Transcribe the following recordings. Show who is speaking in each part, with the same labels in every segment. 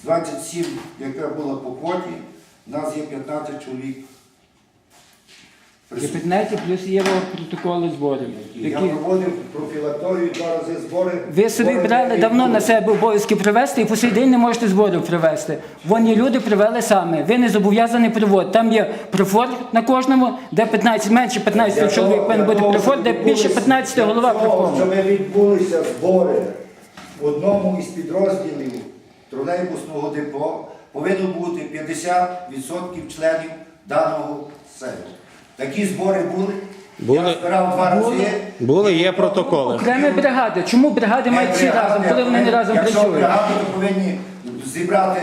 Speaker 1: З 27, яка була по квоті, у нас є 15 чоловік.
Speaker 2: Є 15 плюс є протоколи зборів.
Speaker 1: Я
Speaker 2: Які...
Speaker 1: проводив профілакторію два рази збори.
Speaker 2: Ви собі
Speaker 1: Збори
Speaker 2: брали
Speaker 1: такі
Speaker 2: давно
Speaker 1: були.
Speaker 2: на себе обов'язки привезти і по сей день не можете зборів привезти. Вони люди привели самі. Ви не зобов'язані приводити. Там є прифор на кожному, де 15, менше 15 чоловік повинен бути прифор, де більше 15 голова прифору.
Speaker 1: Щоб відбулися збори в одному із підрозділів тролейбусного депо, повинно бути 50% членів даного селу. Такі збори були.
Speaker 3: Були.
Speaker 1: Я збирав два рази.
Speaker 3: Були, є протоколи.
Speaker 2: Окремі бригади. Чому бригади мають всі разом, коли вони не разом
Speaker 1: Якщо
Speaker 2: працюють?
Speaker 1: бригади, то повинні зібрати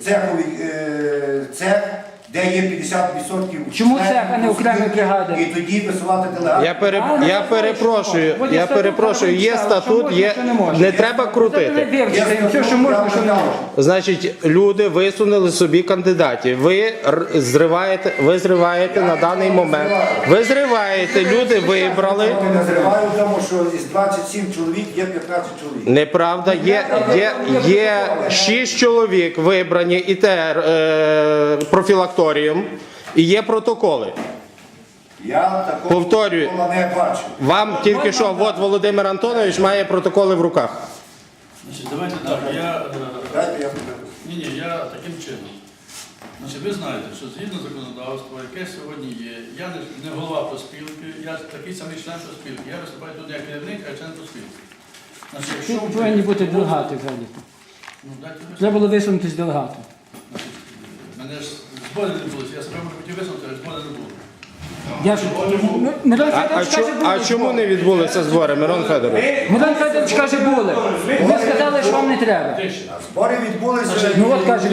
Speaker 1: цеховий е, цех, де є 50%
Speaker 2: Чому цех, а не окремі бригади?
Speaker 1: І тоді висувати делегацію.
Speaker 3: Я, пере...
Speaker 2: А, ну,
Speaker 3: я перепрошую,
Speaker 2: що?
Speaker 3: Я перепрошую, є статут, є
Speaker 2: не
Speaker 3: не треба
Speaker 2: Це не
Speaker 3: крутити.
Speaker 2: вірте, все, що можна, що не можна.
Speaker 3: Значить, люди висунули собі кандидатів. Ви зриваєте, ви зриваєте на даний момент. Ви зриваєте, люди вибрали.
Speaker 1: Я не зриваю, тому що із 27 чоловік є 15 чоловік.
Speaker 3: Неправда, є, є, є 6 чоловік вибрані і те е, профілакторієм, і є протоколи.
Speaker 1: Я такого
Speaker 3: Повторюю.
Speaker 1: протокола не бачу.
Speaker 3: Вам тільки що, от Володимир Антонович має протоколи в руках.
Speaker 4: Значить, давайте так. Я, е,
Speaker 1: Дайте я подивлюсь.
Speaker 4: ні, ні, я таким чином. Значить, ви знаєте, що згідно законодавства, яке сьогодні є, я не, не голова проспілки, я такий самий член проспілки. Я виступаю тут не як керівник, а член проспілки. Значить, якщо ви-
Speaker 2: повинні бути делегати взагалі.
Speaker 4: Ну, дайте ви-
Speaker 2: Треба було висунути з делегатом.
Speaker 4: Значить, Мене ж збори не було, я себе може хотів висунути, але збори не було.
Speaker 2: Я ж... Ну, Мирон
Speaker 3: А, а,
Speaker 2: Федорович
Speaker 3: чо-
Speaker 2: каже,
Speaker 3: а
Speaker 2: були.
Speaker 3: чому не відбулися збори, Мирон Федорович?
Speaker 2: Мирон Федорович каже, були. Ви сказали, що вам не треба.
Speaker 1: Збори відбулися.
Speaker 2: Ну от каже,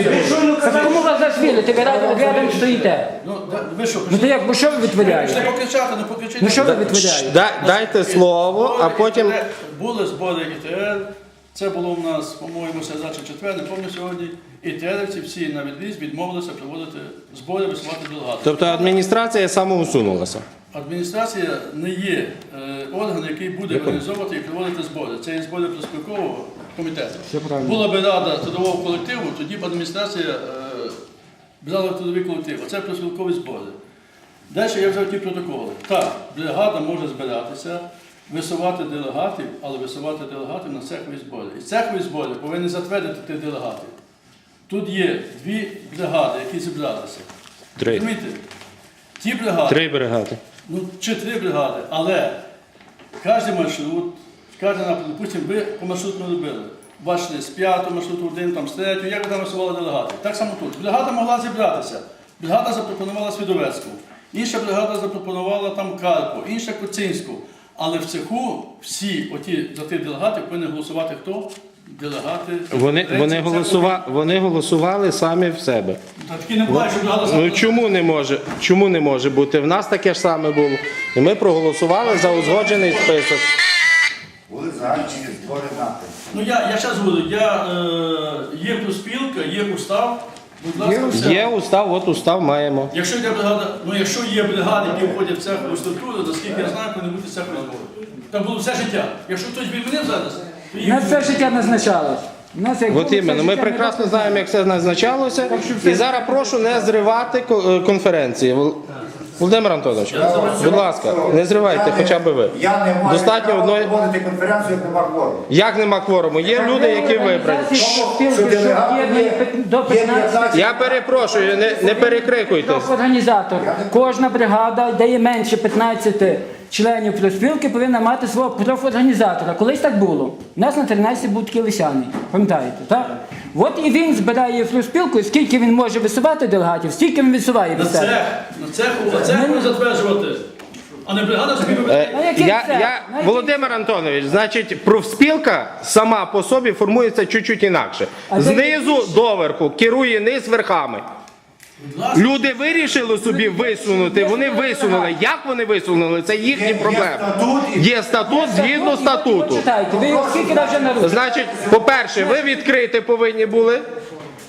Speaker 2: так кому вас зараз вірити? Ви рядом, рядом стоїте.
Speaker 4: Ну, да- ви що,
Speaker 2: Ну то як, бо що ви витворяєте?
Speaker 4: покричати.
Speaker 2: Ну що ви витворяєте?
Speaker 3: да- Дайте слово, а потім.
Speaker 4: Були- збори ІТР. Це було у нас, по-моєму, середа чи четвер, не пам'ятаю сьогодні. ІТРівці всі на відріз відмовилися проводити збори, висувати делегатів.
Speaker 3: Тобто адміністрація самоусунулася.
Speaker 4: Адміністрація не є е, орган, який буде організовувати і проводити збори. Це є збори проспілкового комітету. Була б рада трудового колективу, тоді б адміністрація е, брала в трудовий колектив. Оце проспілкові збори. Далі я взяв ті протоколи. Так, бригада може збиратися, висувати делегатів, але висувати делегатів на цехові збори. І цехові збори повинні затвердити тих делегатів. Тут є дві бригади, які зібралися.
Speaker 3: Три.
Speaker 4: Розумієте? Ті бригади.
Speaker 3: Три бригади.
Speaker 4: Ну, чи три бригади, але кожен маршрут, кожен напрямок, допустимо, ви по маршруту робили. Бачили з п'ятого маршруту, один там з третього, як ви там висували делегати. Так само тут. Бригада могла зібратися. Бригада запропонувала Свідовецьку, інша бригада запропонувала там Карпу, інша Коцинську. Але в цеху всі оті за тих делегатів повинні голосувати хто? Делегати.
Speaker 3: Вони, вони, голосува, вони голосували самі в себе.
Speaker 4: Та не буває,
Speaker 3: Ну чому не може? Чому не може бути? В нас таке ж саме було. І ми проголосували за узгоджений список.
Speaker 1: Були загальні збори напрямку.
Speaker 4: Ну я, я ще говорю, я, е, є проспілка, є устав. Будь ласка, все.
Speaker 3: Є устав, от устав маємо.
Speaker 4: Якщо йде бригада, ну якщо є бригади, які входять в цехову структуру, наскільки я знаю, повинні бути цехові збори. Там було все життя. Якщо хтось відмінив зараз,
Speaker 2: нас все життя назначалось. Нас як
Speaker 3: От
Speaker 2: було все
Speaker 3: іменно, ми
Speaker 2: життя,
Speaker 3: прекрасно знаємо, як це назначалося. І зараз прошу не зривати ко- е, конференції. Вол- Володимир Антонович, будь ласка, не зривайте, хоча б ви.
Speaker 1: Я не маю
Speaker 3: Достатньо
Speaker 1: права
Speaker 3: одної.
Speaker 1: проводити конференцію, як нема кворуму.
Speaker 3: Як нема кворуму? Є люди, які вибрані.
Speaker 1: Що
Speaker 2: що
Speaker 1: є-
Speaker 2: до
Speaker 1: є
Speaker 2: 15
Speaker 1: 15
Speaker 3: Я перепрошую, не, не перекрикуйтесь.
Speaker 2: Організатор. Кожна бригада, де є менше 15 членів профспілки, повинна мати свого профорганізатора. Колись так було. У нас на 13 був такий Лисяний. Пам'ятаєте, так? От і він збирає флюспілку. скільки він може висувати делегатів, стільки він висуває
Speaker 4: на
Speaker 2: від себе.
Speaker 4: цех, на цеху, на цеху затверджувати. А не бригада собі вибирає.
Speaker 2: На який
Speaker 3: Я,
Speaker 2: цех?
Speaker 3: я,
Speaker 2: На який
Speaker 3: Володимир Антонович, значить, профспілка сама по собі формується чуть-чуть інакше.
Speaker 2: А де-
Speaker 3: Знизу до верху керує низ верхами. Люди вирішили собі висунути, вони висунули. Як вони висунули, це їхні проблеми. Є статут згідно статуту.
Speaker 2: Читайте, ви його скільки разів на.
Speaker 3: Значить, по-перше, ви відкрити повинні були.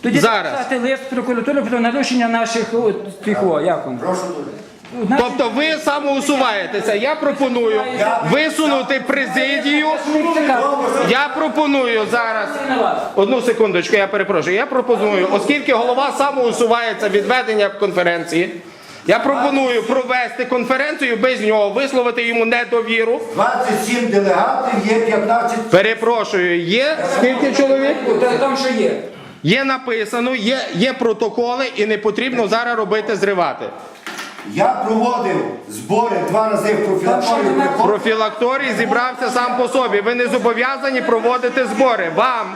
Speaker 2: Тоді
Speaker 3: зараз.
Speaker 2: написати лист прокуратури про нарушення наших о, тих, як воно?
Speaker 1: Прошу
Speaker 3: Тобто ви самоусуваєтеся. Я пропоную висунути президію. Я пропоную зараз. Одну секундочку, я перепрошую. Я пропоную, оскільки голова самоусувається від ведення конференції. Я пропоную провести конференцію без нього, висловити йому недовіру.
Speaker 1: 27 делегатів, є 15
Speaker 3: Перепрошую, є скільки чоловік?
Speaker 2: Там що є.
Speaker 3: Є написано, є, є протоколи, і не потрібно зараз робити зривати.
Speaker 1: Я проводив збори два рази в профілакторію.
Speaker 2: Там.
Speaker 3: Профілакторій зібрався сам по собі. Ви не зобов'язані проводити збори. Вам,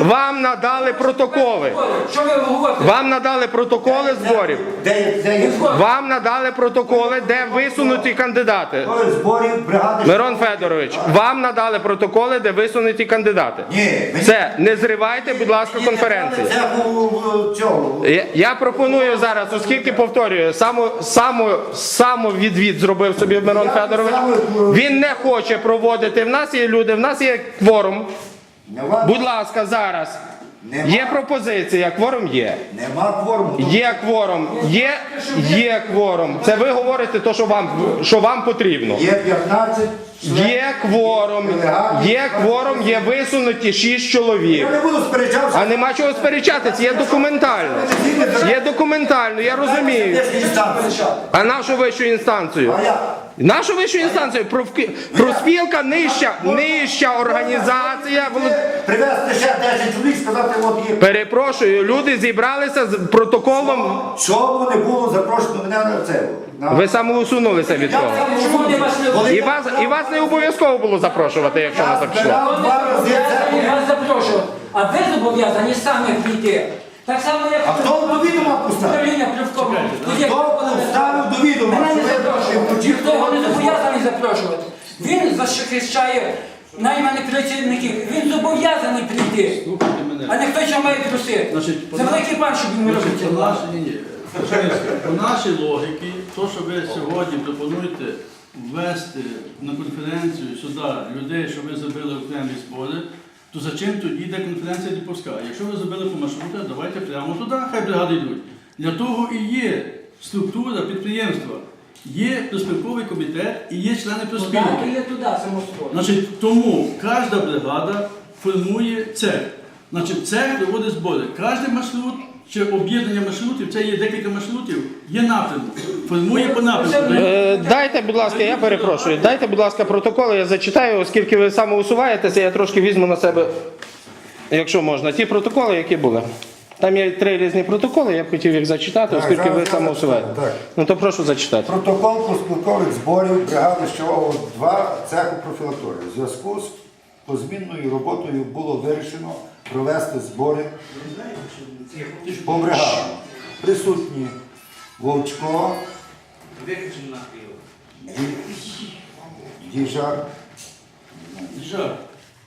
Speaker 3: вам надали протоколи.
Speaker 2: Що ви говорите?
Speaker 3: Вам надали протоколи зборів.
Speaker 1: Де, де є
Speaker 3: Вам надали протоколи, де висунуті кандидати.
Speaker 1: збори зборів бригади?
Speaker 3: Мирон Федорович, вам надали протоколи, де висунуті кандидати.
Speaker 1: Ні, мені
Speaker 3: Все, не зривайте, будь ласка, конференції.
Speaker 1: Це у у цього.
Speaker 3: Я, я пропоную зараз, оскільки повторюю, само, само, самовідвід зробив собі Мирон Федорович. Він не хоче проводити. В нас є люди, в нас є кворум. Будь ласка, зараз. Є пропозиція, кворум є.
Speaker 1: нема кворуму.
Speaker 3: Є кворум, є, є кворум. Це ви говорите те, що вам, що вам потрібно.
Speaker 1: Є 15 членів.
Speaker 3: Є кворум, є кворум, є висунуті шість чоловік.
Speaker 1: Я не буду сперечатися.
Speaker 3: А нема чого сперечатися, є документально. Є документально, я розумію. А нашу вищу інстанцію?
Speaker 1: А я?
Speaker 3: Нашу вищу інстанцію Профки- проспілка нижча, нижча організація. Волод-
Speaker 1: Привезти ще 10 чоловік, сказати, от є.
Speaker 3: Перепрошую, люди зібралися з протоколом.
Speaker 1: Чому не було запрошено мене на це? На...
Speaker 3: Ви самоусунулися від того.
Speaker 2: Чому не
Speaker 3: І вас, і вас не обов'язково було запрошувати, якщо на
Speaker 1: Я
Speaker 3: це пішло.
Speaker 1: збирав два рази
Speaker 2: зобов'язані
Speaker 1: це.
Speaker 2: вас запрошувати, а ви зобов'язані самі прийти. Так само, як
Speaker 1: А хто до відома поставив?
Speaker 2: управління Плювкова.
Speaker 1: Хто поставив до відома?
Speaker 2: Мене не запрошує.
Speaker 1: включили
Speaker 2: Ніхто його не зобов'язаний запрошувати. Він захищає найманих працівників. Він зобов'язаний прийти.
Speaker 4: Слухайте мене.
Speaker 2: А не хто що має просити.
Speaker 4: Значить,
Speaker 2: Це великий пан, щоб він робив
Speaker 4: Значить,
Speaker 2: це.
Speaker 4: по нашій, ні, ні. По нашій логіці, то, що ви сьогодні пропонуєте ввести на конференцію сюди людей, що ви зробили окремі збори, то за чим тоді йде конференція не? Якщо ви зробили по маршрутах, давайте прямо туди, хай бригади йдуть. Для того і є структура підприємства. Є проспілковий комітет і є члени проспілки.
Speaker 2: є туди.
Speaker 4: Значить, тому кожна бригада формує цех. Значить, цех проводить збори. Кожен маршрут чи об'єднання маршрутів, це є декілька маршрутів, є напрямок. Формує по напрямку.
Speaker 3: Е, Дайте, будь ласка, я перепрошую. Дайте, будь ласка, протоколи, я зачитаю, оскільки ви самоусуваєтеся, я трошки візьму на себе, якщо можна, ті протоколи, які були. Там є три різні протоколи, я б хотів їх зачитати,
Speaker 1: Так,
Speaker 3: оскільки
Speaker 1: зараз
Speaker 3: ви
Speaker 1: я
Speaker 3: самоусуваєте.
Speaker 1: зачитаю, так.
Speaker 3: Ну то прошу зачитати.
Speaker 1: Протокол проспілкових зборів бригади ЩО 2 цеху профілакторії. У зв'язку з позмінною роботою було вирішено провести збори по бригадам. Присутні Вовчко, Діжак,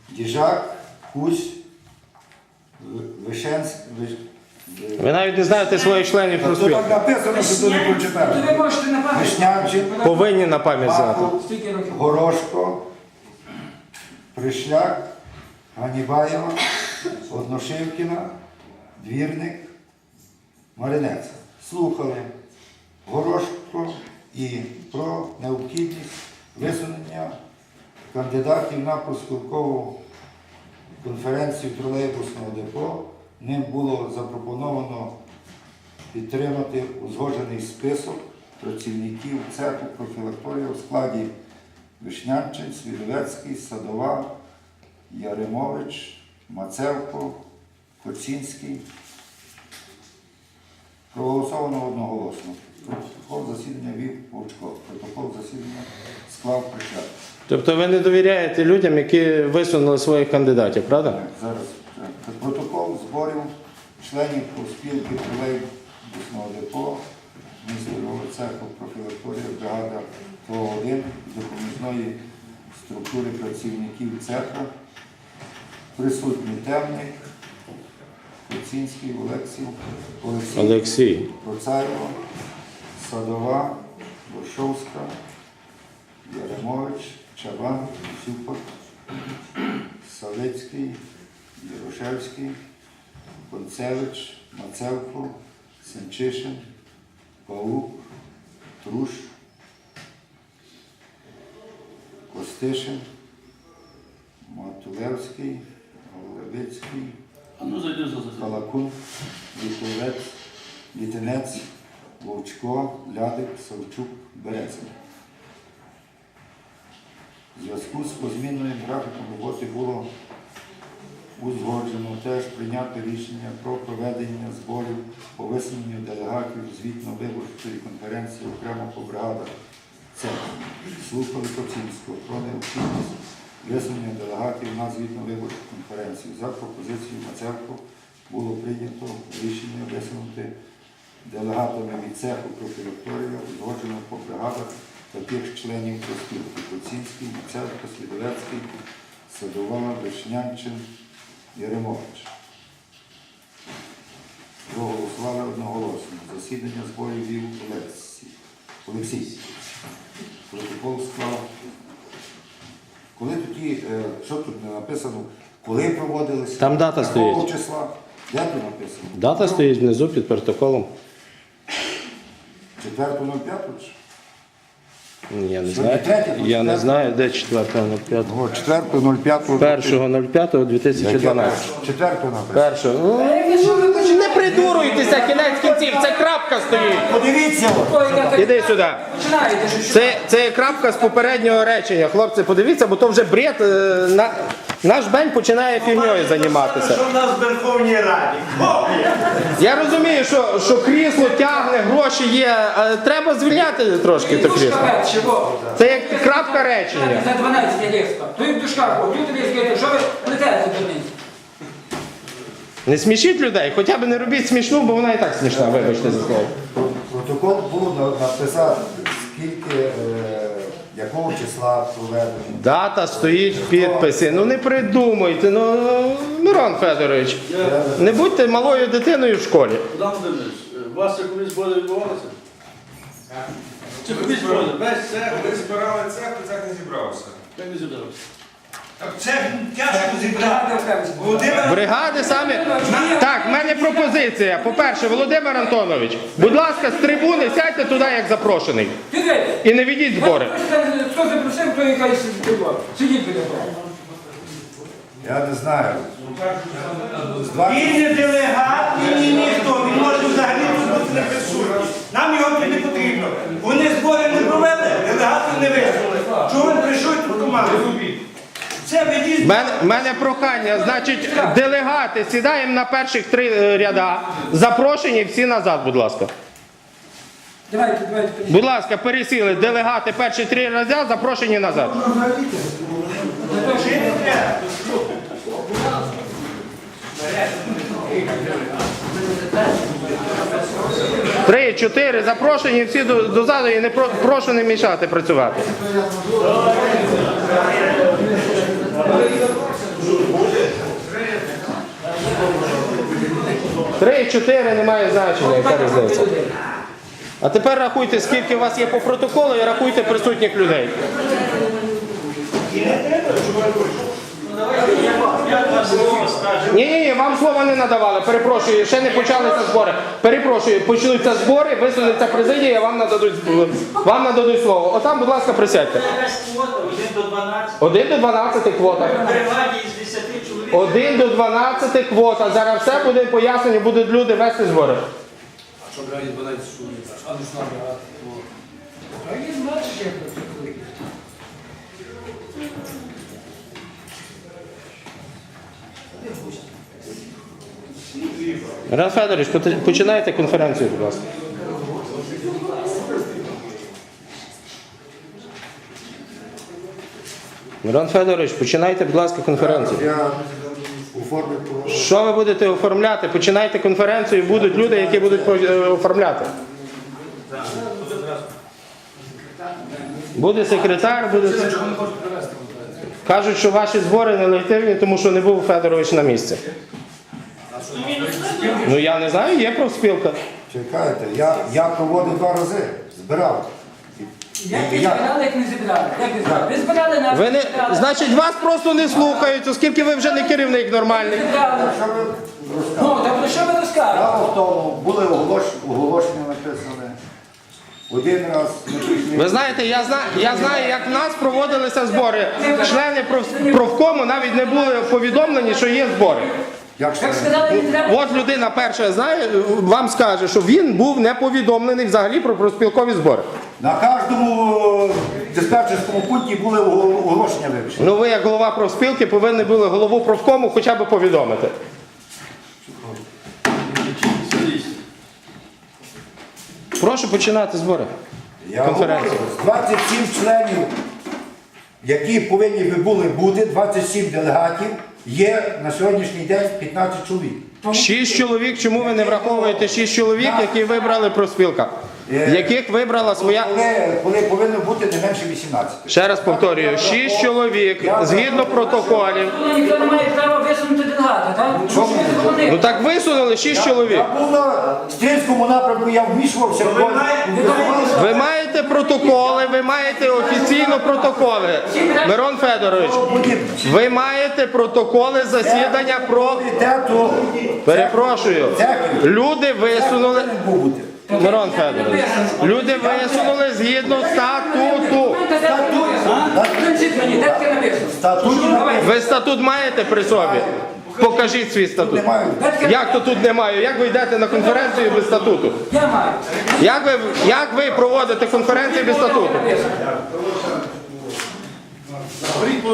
Speaker 1: Діжак, Кусь, Ви- Вишенськ,
Speaker 3: Ви навіть не знаєте своїх членів
Speaker 1: Та Тут написано, що ти не. Вишнянчин,
Speaker 3: Повинні на пам'ять знати.
Speaker 1: Горошко, Пришляк, Ганібаєва, Одношивкіна, Двірник, Маринець. Слухали Горошко і про необхідність висунення кандидатів на проспілкову конференцію тролейбусного депо. Ним було запропоновано підтримати узгоджений список працівників цеху профілакторії у складі Вишнянчин, Свідовецький, Садова, Яремович, Мацевко, Коцінський. Проголосовано одноголосно. Протокол засідання вів Вовчко. Протокол засідання склав Прищак.
Speaker 3: Тобто ви не довіряєте людям, які висунули своїх кандидатів, правда?
Speaker 1: Так, зараз протокол зборів членів профспілки тролейбусного депо міського цеху профілакторії бригада ТО-1 допоміжної структури працівників цеха. Присутній темник, Коцінський, Олексій, Олексій,
Speaker 3: Олексій.
Speaker 1: Процаєво, Садова, Боршовська, Яремович, Чабан, Сюпак, Савицький, Ярошевський, Концевич, Мацевко, Сенчишин, Паук, Труш, Костишин, Матулевський, Голубицький,
Speaker 4: А ну.
Speaker 1: Калакун, Літовець, Літинець, Вовчко, Лядик, Савчук, Березин. В зв'язку з позмінною графіком роботи було узгоджено теж прийняти рішення про проведення зборів по висуненню делегатів звітно-виборчої конференції окремо по бригадах. Це слухали Коцінського про необхідність висунення делегатів на звітно-виборчу конференцію. За пропозицією Мацевко було прийнято рішення висунути делегатами від цеху профілакторію, узгоджено по бригадах таких членів проспілки Коцінський, Мацевко, Слідовецький, Садова, Вишнянчин, Єремович. Проголосували одноголосно. Засідання зборів вів Олексій. Протокол склав. Коли тоді, е, що тут не написано, коли проводилися?
Speaker 3: Там дата
Speaker 1: якого
Speaker 3: стоїть.
Speaker 1: числа? Де тут написано?
Speaker 3: Дата стоїть внизу під протоколом.
Speaker 1: 4.05 ж?
Speaker 3: Я не знаю.
Speaker 1: ну,
Speaker 3: Я не знаю, де 4.05.
Speaker 1: О, 4.05.
Speaker 3: 1.05.2012.
Speaker 1: 4 написано.
Speaker 3: Першого. Ну, не придуруйтеся, кінець кінців, це крапка стоїть.
Speaker 1: Подивіться!
Speaker 3: Іди сюди. Це, це крапка з попереднього речення. Хлопці, подивіться, бо то вже бред. е, На, наш бень починає фігньою займатися.
Speaker 5: Що в нас в Верховній Раді?
Speaker 3: Я розумію, що, що крісло тягне, гроші є. Треба звільняти трошки то крісло. Це як крапка речення.
Speaker 2: За 12 є різко. Тут в душках, був, тут що ви плетаєте до них?
Speaker 3: Не смішіть людей, хоча б не робіть смішну, бо вона і так смішна, вибачте за слово.
Speaker 1: Протокол було на- написати, скільки, е, якого числа проведено.
Speaker 3: Дата стоїть в підписі. Ну не придумуйте, ну Мирон Федорович, не будьте малою дитиною в школі.
Speaker 4: Богдан Володимирович, е, у вас це колись збори відбувалися? Чи колись збори? Весь цех,
Speaker 6: Ви збирали цех, то цех не зібрався.
Speaker 4: як не зібрався.
Speaker 6: Цех тяжко зібрати. Володимир,
Speaker 3: Бригади самі. Так, в мене пропозиція. По-перше, Володимир Антонович, будь ласка, з трибуни сядьте туди, як запрошений. І не ведіть збори.
Speaker 2: Хто запросив, то якась було. Сидіть біля того.
Speaker 1: Я не знаю.
Speaker 5: Він не делегат, ні, ні, ніхто. Він може взагалі тут бути не присутній. Нам його не потрібно. Вони збори не провели, делегатів не висунули. Чого він прийшов тут команду? Це
Speaker 3: мене, мене прохання, значить, делегати, сідаємо на перших три е, ряда. Запрошені всі назад, будь ласка.
Speaker 2: Давайте, давайте.
Speaker 3: Будь ласка, пересіли делегати перші три ряда, запрошені назад. Три, чотири, запрошені всі до, дозаду і не про, прошу не мішати працювати. Три, чотири, немає значення, яка різниця. А тепер рахуйте, скільки у вас є по протоколу, і рахуйте присутніх людей. Ні, ні, ні, вам слова не надавали. Перепрошую, ще не почалися збори. Перепрошую, почнуться збори, висунеться президія, вам нададуть вам нададуть слово. Отам, будь ласка, присядьте.
Speaker 5: 1 до 12.
Speaker 3: 1 до 12 квота.
Speaker 5: Бригаді із 10 чоловік.
Speaker 3: 1 до 12 квота. Зараз все буде пояснення, будуть люди вести збори. Мирон Федорович, починайте конференцію, будь ласка. Мирон Федорович, починайте, будь ласка, конференцію.
Speaker 1: Я оформив про-
Speaker 3: Що ви будете оформляти? Починайте конференцію, будуть люди, які будуть е, оформляти. Буде секретар, буде. Кажуть, що ваші збори нелегітимні, тому що не був Федорович на місці. Ну я не знаю, є профспілка.
Speaker 1: Чекайте, я, я проводив два рази, збирав.
Speaker 2: Як ви збирали, як не зібрали? Як ви збирали? Ви збирали нас.
Speaker 3: Ви не
Speaker 2: збирали.
Speaker 3: значить, вас просто не слухають, оскільки ви вже не керівник нормальний.
Speaker 2: Збирали.
Speaker 1: Що ви розказуєте?
Speaker 2: Ну, та про що ви розказуєте?
Speaker 1: В тому, були оголош- оголошення написане. Один раз ми прийшли.
Speaker 3: Ви знаєте, я знаю, я знаю, як в нас проводилися збори. Члени проф- профкому навіть не були повідомлені, що є збори.
Speaker 1: Як ж це?
Speaker 2: сказали, не треба.
Speaker 3: От людина перша знає, вам скаже, що він був не повідомлений взагалі про профспілкові збори.
Speaker 1: На кожному диспетчерському пункті були оголо- оголошення вивішені.
Speaker 3: Ну ви, як голова профспілки, повинні були голову профкому хоча б повідомити. Прошу починати збори.
Speaker 1: Я говорю, 27 членів, які повинні би були бути, 27 делегатів, є на сьогоднішній день 15 чоловік.
Speaker 3: Шість чоловік, чому ви не враховуєте шість чоловік, які вибрали профспілка? Яких вибрала своя.
Speaker 1: Коли, коли повинно бути не менше 18.
Speaker 3: Ще раз повторюю, шість чоловік згідно протоколів.
Speaker 2: Ніхто не має права висунути делегата, так?
Speaker 1: Чому?
Speaker 3: Ну так висунули шість чоловік.
Speaker 1: Я був на стрільському напрямку, я вмішувався в бой.
Speaker 3: Ви маєте протоколи, ви маєте офіційно протоколи. Мирон Федорович, ви маєте протоколи засідання про.
Speaker 1: Комітету
Speaker 3: Перепрошую. Люди висунули.
Speaker 1: був бути.
Speaker 3: Мирон Федорович, люди висунули згідно статуту. Ви статут маєте при собі? Покажіть свій статут. Як то тут немає? Як ви йдете на конференцію без статуту? Як ви, як ви проводите конференцію без статуту?
Speaker 4: Говоріть по.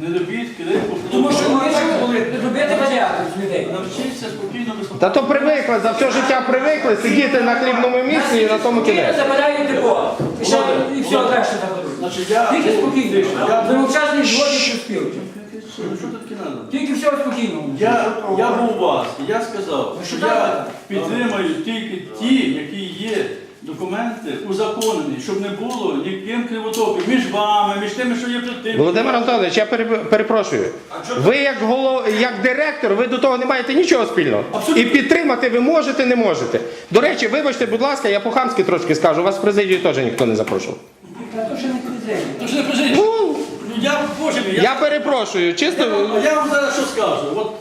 Speaker 4: Не робіть критику.
Speaker 2: Тому що ми ж робити порядок людей.
Speaker 4: Навчіться спокійно без
Speaker 3: Та то привикли, за все життя привикли сидіти на хлібному місці і на тому
Speaker 2: Спокійно
Speaker 3: кінець.
Speaker 2: забирають депо. І ще і все далі заберуть.
Speaker 4: Значить, я-
Speaker 2: Тільки спокійно.
Speaker 4: Я-
Speaker 2: згоді спілки.
Speaker 4: Ну що тут таке треба?
Speaker 2: Тільки все спокійно.
Speaker 4: Я, я був у вас, і я сказав, що я
Speaker 2: так?
Speaker 4: підтримую тільки ті, які є документи узаконені, щоб не було ніким кривотоків між вами, між тими, що є перед тим.
Speaker 3: Володимир Антонович, я пере- перепрошую. Ви як голов, як директор, ви до того не маєте нічого спільного.
Speaker 4: Абсолютно.
Speaker 3: І підтримати ви можете, не можете. До речі, вибачте, будь ласка, я по-хамськи трошки скажу, вас в президію теж ніхто не запрошував.
Speaker 2: Не
Speaker 4: кажіть?
Speaker 3: Ну,
Speaker 4: Ну я, боже мій, я,
Speaker 3: я перепрошую,
Speaker 4: я,
Speaker 3: чисто.
Speaker 4: я вам зараз що скажу. От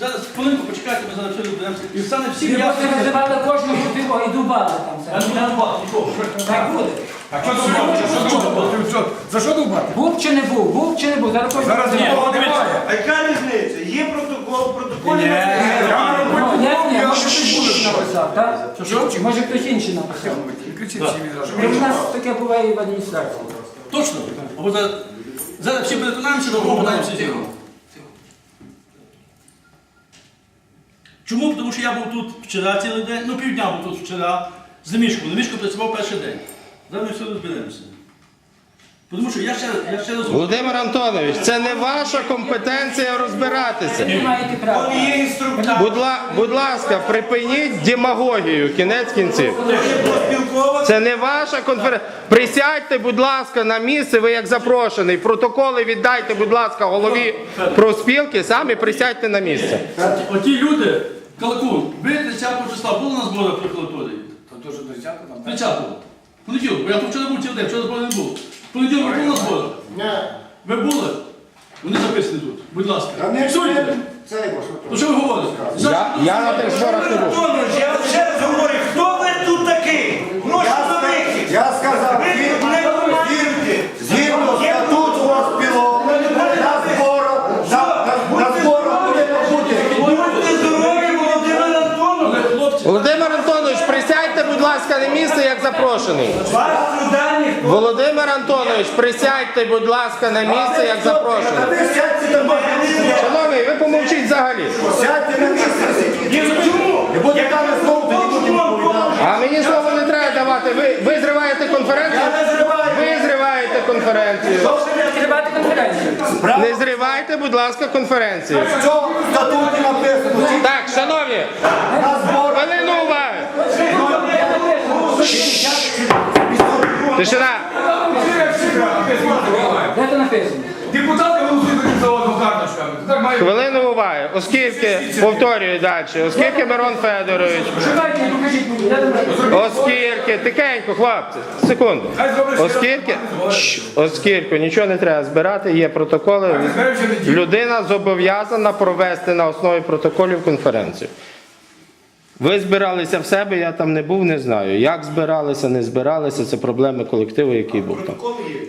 Speaker 4: зараз хвилинку почекайте, ми зараз все розберемося. І стане всім
Speaker 2: Ви
Speaker 4: ясно.
Speaker 2: називали кожного типу і дубали там.
Speaker 4: Я
Speaker 2: все.
Speaker 4: не буду нікого.
Speaker 2: Так буде.
Speaker 6: А що думати? Що думати? Що? За що думати?
Speaker 2: Був чи не був? Був чи не був? Зараз кожен
Speaker 6: Зараз
Speaker 2: називає.
Speaker 6: нікого немає.
Speaker 5: А яка різниця? Є протокол, в протоколі
Speaker 6: Ні, я
Speaker 2: Ну, я
Speaker 6: я
Speaker 2: може хтось інший написав, так?
Speaker 6: Що?
Speaker 2: Може хтось інший написав.
Speaker 6: Не кричіть всі відразу.
Speaker 2: І в нас таке буває і в адміністрації.
Speaker 4: Точно. Або зараз, зараз всі перетинаємося, до кого питання всі зіграємо. Чому? Тому що я був тут вчора цілий день, ну півдня був тут вчора з Лемішком. Лемішко працював перший день. Зараз ми все розберемося. Тому що я ще, я ще раз.
Speaker 3: Володимир Антонович, це не ваша компетенція розбиратися.
Speaker 2: Ви маєте право.
Speaker 5: Є інструктаж.
Speaker 3: Будь, ла- будь ласка, припиніть демагогію, кінець кінців. Це не ваша конференція. Присядьте, будь ласка, на місце, ви як запрошений. Протоколи віддайте, будь ласка, голові профспілки, самі присядьте на місце.
Speaker 4: Оті люди, Калакун, ви 30 числа були на зборах при Калатурі?
Speaker 6: То що до 10 там?
Speaker 4: 30-го. Понеділок, бо я тут вчора був цілий день, вчора збору не був. Понеділок ви були на зборах? Ви були? Вони записані тут. Будь ласка.
Speaker 1: Та не
Speaker 4: Фіксуйте.
Speaker 1: це його, що
Speaker 4: Ну що ви говорите?
Speaker 3: Я, я на тих зборах не був. Запрошений. Володимир Антонович, присядьте, будь ласка, на місце, як запрошений. Шановний, ви помовчіть взагалі.
Speaker 1: Сядьте на місце.
Speaker 3: А мені слово не треба давати. Ви, ви зриваєте конференцію? Ви зриваєте конференцію. Не зривайте, будь ласка, конференцію. Так, шановні, хвилину уваги. Тишина.
Speaker 2: Де це написано?
Speaker 6: Депутати голосують за заводом карточками. Так має.
Speaker 3: Хвилину уваги. Оскільки, повторюю далі, оскільки Мирон Федорович,
Speaker 2: Шукайте, покажіть мені. Де це написано?
Speaker 3: оскільки, тихенько, хлопці, секунду. Оскільки, оскільки нічого не треба збирати, є протоколи. Людина зобов'язана провести на основі протоколів конференцію. Ви збиралися в себе, я там не був, не знаю. Як збиралися, не збиралися, це проблеми колективу, який був там.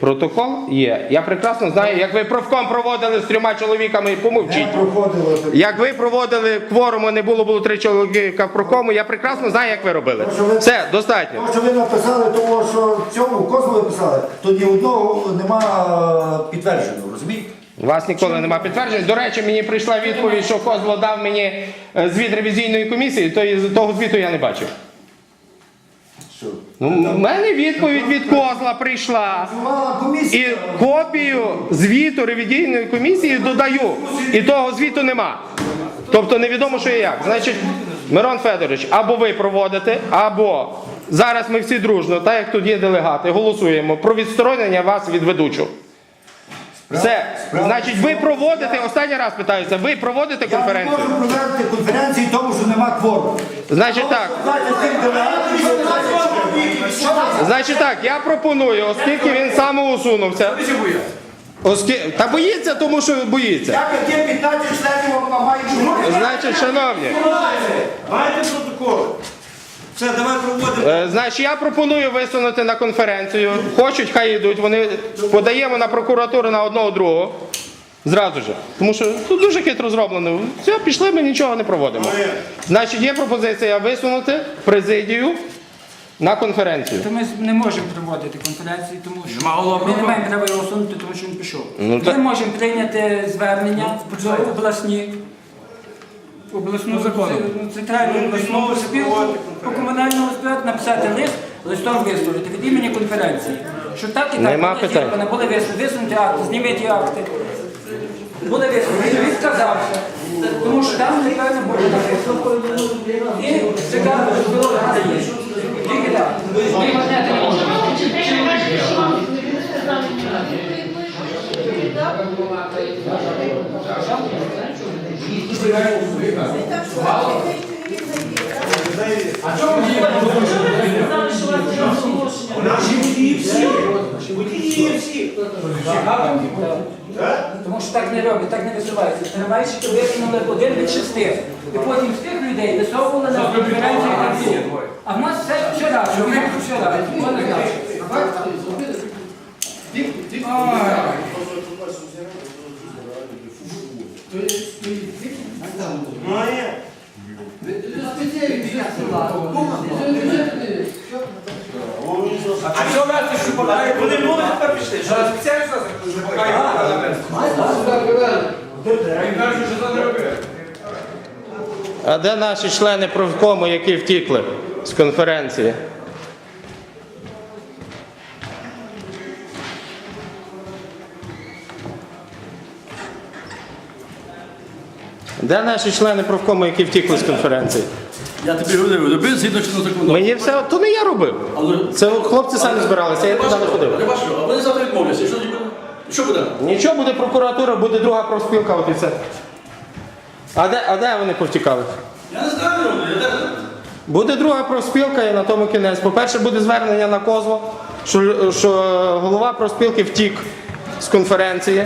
Speaker 3: Протокол є. Я прекрасно знаю, як ви профком проводили з трьома чоловіками, помовчіть.
Speaker 1: Проходило.
Speaker 3: Як ви проводили кворуму, не було, було три чоловіка в прокому, я прекрасно знаю, як ви робили. Все, достатньо.
Speaker 1: Тому що ви написали того, що в цьому козлу писали, то ні одного нема підтвердженого, розумієте?
Speaker 3: У вас ніколи нема підтверджень. До речі, мені прийшла відповідь, що Козло дав мені е, звіт ревізійної комісії, то того звіту я не бачив.
Speaker 1: Що?
Speaker 3: Ну, в мене відповідь від Козла прийшла. І копію звіту ревізійної комісії додаю. І того звіту нема. Тобто невідомо, що і як. Значить, Мирон Федорович, або ви проводите, або зараз ми всі дружно, так як тут є делегати, голосуємо про відсторонення вас від ведучого. Все. Значить, ви проводите, останній раз питаюся, ви проводите
Speaker 1: Я не
Speaker 3: конференцію?
Speaker 1: можу провести конференції, тому що нема кворуму.
Speaker 3: Значить так.
Speaker 1: Що
Speaker 3: Значить так, я пропоную, оскільки він самоусунувся. Оскільки... Та боїться, тому що боїться.
Speaker 1: Як є 15 членів, а має чому?
Speaker 3: Значить, шановні,
Speaker 5: Маєте протокол? Все, давай проводимо.
Speaker 3: е, значить, я пропоную висунути на конференцію. Хочуть, хай йдуть. Вони подаємо на прокуратуру на одного другого. Зразу ж. Тому що тут дуже хитро зроблено. Все, пішли, ми нічого не проводимо. Значить, є пропозиція висунути президію на конференцію.
Speaker 2: То ми не можемо проводити конференції, тому що
Speaker 6: Нема
Speaker 2: ми не маємо права його усунути, тому що він пішов.
Speaker 3: Ну,
Speaker 2: ми
Speaker 3: так-
Speaker 2: можемо прийняти звернення до обласні. Обласну
Speaker 6: законом.
Speaker 2: це- центральну обласну спілку по комунальному господарству написати лист, листом висловити від імені конференції. Що так і так
Speaker 3: Нема
Speaker 2: були
Speaker 3: питань.
Speaker 2: зірвані, були висунути акти, зніміть акти. Були висунути, він відказався. Тому що там неправильно було написано. І чекати, що було є. Тільки так. Ми відняти не можемо.
Speaker 5: Наші водії всі. Водії всі.
Speaker 2: Тому що так не роблять, так не висуваються. Трамвайщики викинули один від шести. І потім з тих людей висовували на конференції концу. А в нас все, все раз, все раз. Ніхто не знає.
Speaker 5: Має.
Speaker 6: А що раз ти шукаєш?
Speaker 5: Вони були тепер пішли.
Speaker 6: Що спеціально Він каже, що це не робив.
Speaker 3: А де наші члени профкому, які втікли з конференції? Де наші члени профкому, які втікли з конференції?
Speaker 4: Я тобі говорив, робив згідно чинного закону.
Speaker 3: Мені все, то не я робив.
Speaker 4: Але
Speaker 3: Це хлопці самі збиралися, я туди не ходив.
Speaker 4: Не бачу, а вони завтра відмовляться. І Що буде? Що буде?
Speaker 3: Нічого буде прокуратура, буде друга профспілка, от і все. А де, а де вони повтікали?
Speaker 4: Я не знаю, я де.
Speaker 3: Буде друга профспілка і на тому кінець. По-перше, буде звернення на Козло, що, що голова профспілки втік з конференції.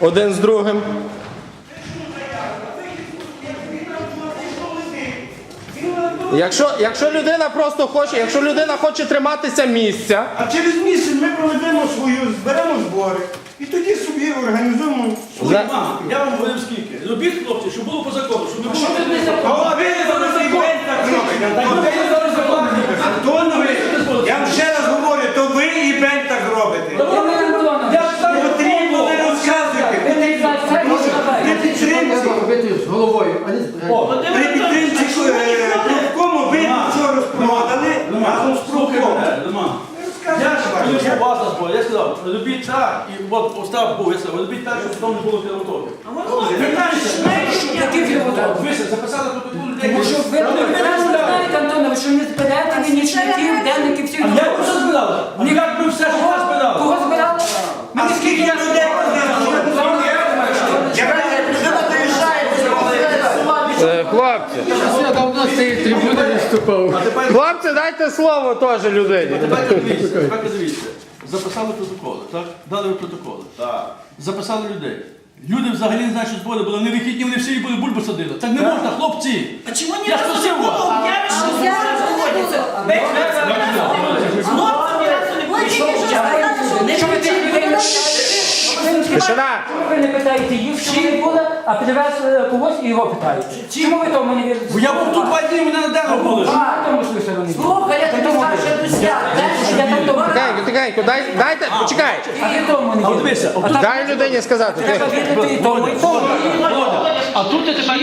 Speaker 3: Один з другим. Якщо, якщо людина просто хоче, якщо людина хоче триматися місця,
Speaker 5: А через місяць ми проведемо свою, зберемо збори. І тоді собі організуємо.
Speaker 3: за-
Speaker 4: Мама, я вам говорив скільки. Робіть, хлопці, щоб було по закону, щоб не було.
Speaker 5: А ви і бень
Speaker 4: сказав, робіть так, і от Остап був, я сказав, робіть так, щоб потім не було кілометрів.
Speaker 2: Який філософ?
Speaker 4: Ви записали протокол людей.
Speaker 2: Тому що ви знаєте, Антонович, що не зберете ви нічників, денників всіх.
Speaker 4: А ви все збирали? А як ми все життя збирали?
Speaker 2: Кого збирали?
Speaker 5: А скільки людей
Speaker 3: Е, хлопці,
Speaker 6: Я давно з цієї трибуни виступав.
Speaker 3: Хлопці, дайте слово теж людині.
Speaker 4: Тепер дивіться, тепер дивіться. Записали протоколи, так? Дали ви протоколи. Так. Записали людей. Люди взагалі не знають, що збори були. не вихідні, вони всі були бульбу садили. Так не можна, хлопці.
Speaker 7: А чому не
Speaker 4: Я спросив. вас.
Speaker 7: Явишься, сборы проводятся. С хлопцами разу не прийшов.
Speaker 2: Що ви тих людей не
Speaker 3: Тишина!
Speaker 2: Чому ви не питаєте їх, що вони були, а привезли когось і його питають? Чому ви тому не вірите?
Speaker 4: Бо я був тут два дні, мене на демо було.
Speaker 2: А, тому що ви все вони.
Speaker 7: Слухай, я тобі що друзья.
Speaker 2: Я так.
Speaker 3: Тихенько, тихенько, дай, дайте, почекай.
Speaker 2: А ти тому не вірите.
Speaker 4: дивися,
Speaker 3: Дай людині сказати.
Speaker 2: треба вірити і тому, і тому.
Speaker 4: а тут ти тепер